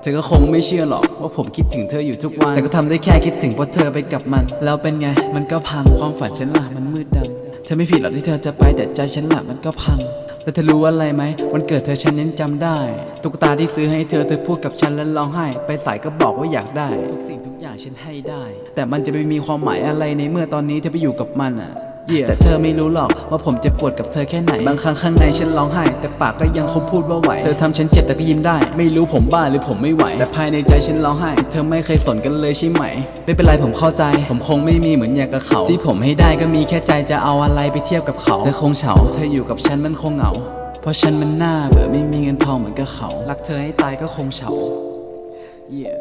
เธอก็คงไม่เชื่อหรอกว่าผมคิดถึงเธออยู่ทุกวัน แต่ก็ทำได้แค่คิดถึงเพราะเธอไปกับมัน แล้วเป็นไง มันก็พังความฝันฉันล่ะมันมืดดำเธอไม่ผิดหรอกที่เธอจะไปแต่ใจฉันล่ะมันก็พังแล้วเธอรู้อะไรไหมวันเกิดเธอฉันยังจำได้ตุ๊กตาที่ซื้อให้เธอเธอพูดกับฉันแล้วร้องไห้ ไปสายก็บอกว่าอยากได้ ทุกสิ่งทุกอย่างฉันให้ได้ แต่มันจะไปมีความหมายอะไรในเมื่อตอนนี้เธอไปอยู่กับมันอะ Yeah. แต่เธอไม่รู้หรอกว่าผมเจ็บปวดกับเธอแค่ไหน บางครั้งข้างในฉันร้องไห้ แต่ปากก็ยังคงพูดว่าไหว เธอทำฉันเจ็บแต่ก็ยิ้มได้ ไม่รู้ผมบ้าหรือผมไม่ไหว แต่ภายในใจฉันร้องไห้ เธอไม่เคยสนกันเลยใช่ไหม ไม่เป็นไรผมเข้าใจ ผมคงไม่มีเหมือนอย่างกับเขา ที่ผมให้ได้ก็มีแค่ใจจะเอาอะไรไปเทียบกับเขา เธอคงเฉา เธออยู่กับฉันมันคงเหงา เพราะฉันมันหน้าเบื่อไม่มีเงินทองเหมือนกับเขา รักเธอให้ตายก็คงเฉา Yeah